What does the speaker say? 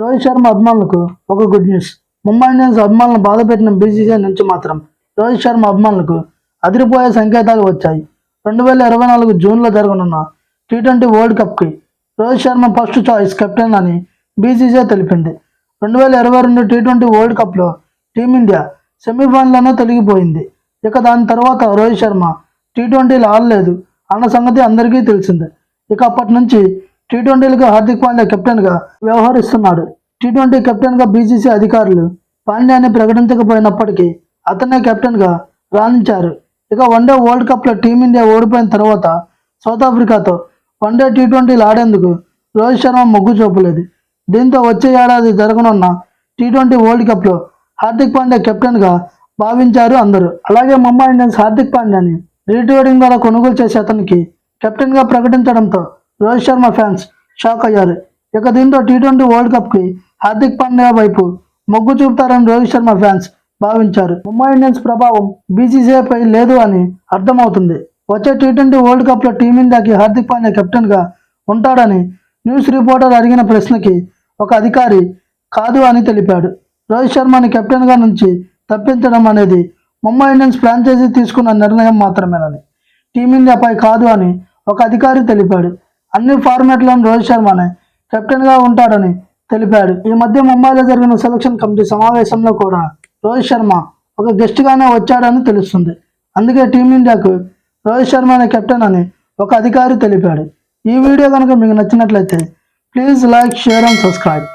రోహిత్ శర్మ అభిమానులకు ఒక good news Mumbai Indians అభిమానులను బాధపెట్టిన బీసీసీఐ నుంచి మాత్రం రోహిత్ శర్మ అభిమానులకు అదిరిపోయే సంకేతాలు వచ్చాయి. రెండు వేల ఇరవై నాలుగు జూన్లో జరగనున్న T twenty world కప్కి Rohit Sharma first choice captain అని బీసీసీఐ తెలిపింది. రెండు వేల ఇరవై రెండు టీ ట్వంటీ వరల్డ్ కప్లో టీమిండియా సెమీఫైనల్లోనే తొలగిపోయింది. ఇక దాని తర్వాత రోహిత్ శర్మ టీ ట్వంటీలు ఆడలేదు అన్న సంగతి అందరికీ తెలిసిందే. ఇక అప్పటి నుంచి టీ ట్వంటీలకు హార్దిక్ పాండ్యా కెప్టెన్గా వ్యవహరిస్తున్నాడు. టీ ట్వంటీ కెప్టెన్గా బీసీసీ అధికారులు పాండ్యాని ప్రకటించకపోయినప్పటికీ అతనే కెప్టెన్గా రాణించారు. ఇక వన్డే వరల్డ్ కప్లో టీమిండియా ఓడిపోయిన తర్వాత సౌత్ ఆఫ్రికాతో వన్డే టీ ట్వంటీలు ఆడేందుకు రోహిత్ శర్మ మొగ్గు చూపలేదు. దీంతో వచ్చే ఏడాది జరగనున్న టీ ట్వంటీ వరల్డ్ కప్లో హార్దిక్ పాండ్యా కెప్టెన్గా భావించారు అందరూ. అలాగే ముంబై ఇండియన్స్ హార్దిక్ పాండ్యాని రీట్రేడింగ్ ద్వారా కొనుగోలు చేసి అతనికి కెప్టెన్గా ప్రకటించడంతో రోహిత్ శర్మ ఫ్యాన్స్ షాక్ అయ్యారు. ఇక దీంతో టీ ట్వంటీ వరల్డ్ కప్కి హార్దిక్ పాండ్యా వైపు మొగ్గు చూపుతారని రోహిత్ శర్మ ఫ్యాన్స్ భావించారు. ముంబై ఇండియన్స్ ప్రభావం బీసీసీఐపై లేదు అని అర్థమవుతుంది. వచ్చే టీ ట్వంటీ వరల్డ్ కప్లో టీమిండియాకి హార్దిక్ పాండ్యా కెప్టెన్గా ఉంటాడని న్యూస్ రిపోర్టర్ అడిగిన ప్రశ్నకి ఒక అధికారి కాదు అని తెలిపాడు. రోహిత్ శర్మని కెప్టెన్గా నుంచి తప్పించడం అనేది ముంబై ఇండియన్స్ ఫ్రాంచైజీ తీసుకున్న నిర్ణయం మాత్రమేనని టీమిండియాపై కాదు అని ఒక అధికారి తెలిపాడు. అన్ని ఫార్మాట్లను రోహిత్ శర్మనే కెప్టెన్గా ఉంటాడని తెలిపాడు. ఈ మధ్య ముంబైలో జరిగిన సెలక్షన్ కమిటీ సమావేశంలో కూడా రోహిత్ శర్మ ఒక గెస్ట్గానే వచ్చాడని తెలుస్తుంది. అందుకే టీమిండియాకు రోహిత్ శర్మనే కెప్టెన్ అని ఒక అధికారి తెలిపాడు. ఈ వీడియో కనుక మీకు నచ్చినట్లయితే please like share and subscribe